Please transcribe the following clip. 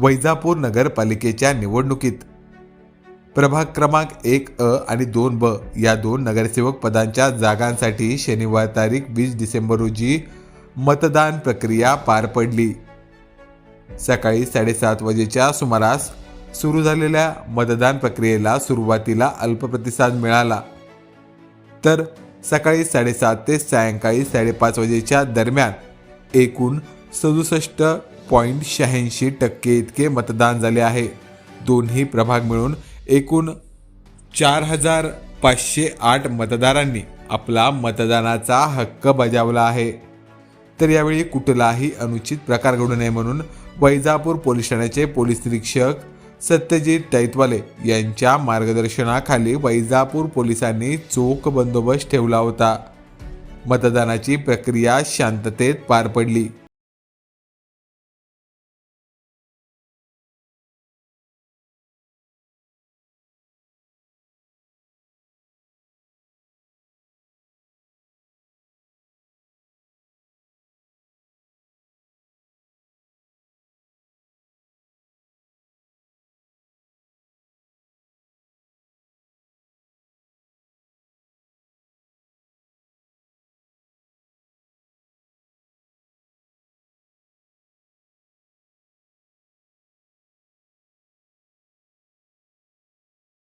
वैजापूर नगरपालिकेच्या निवडणुकीत. प्रभाग क्रमांक एक अ आणि दोन ब या दोन नगरसेवक पदांच्या जागांसाठी शनिवार तारीख वीस डिसेंबर रोजी मतदान प्रक्रिया पार पडली. सकाळी साडेसात वाजेच्या सुमारास सुरू झालेल्या मतदान प्रक्रियेला सुरुवातीला अल्प प्रतिसाद मिळाला. तर सकाळी साडेसात ते सायंकाळी साडेपाच वाजेच्या दरम्यान एकूण सदुसष्ट पॉईंट शहाऐंशी टक्के इतके मतदान झाले आहे. दोन्ही प्रभाग मिळून एकूण चार हजार पाचशे आठ मतदारांनी आपला मतदानाचा हक्क बजावला आहे. तर यावेळी कुठलाही अनुचित प्रकार घडू नये म्हणून वैजापूर पोलीस ठाण्याचे पोलीस निरीक्षक सत्यजित तैतवाले यांच्या मार्गदर्शनाखाली वैजापूर पोलिसांनी चोख बंदोबस्त ठेवला होता. मतदानाची प्रक्रिया शांततेत पार पडली.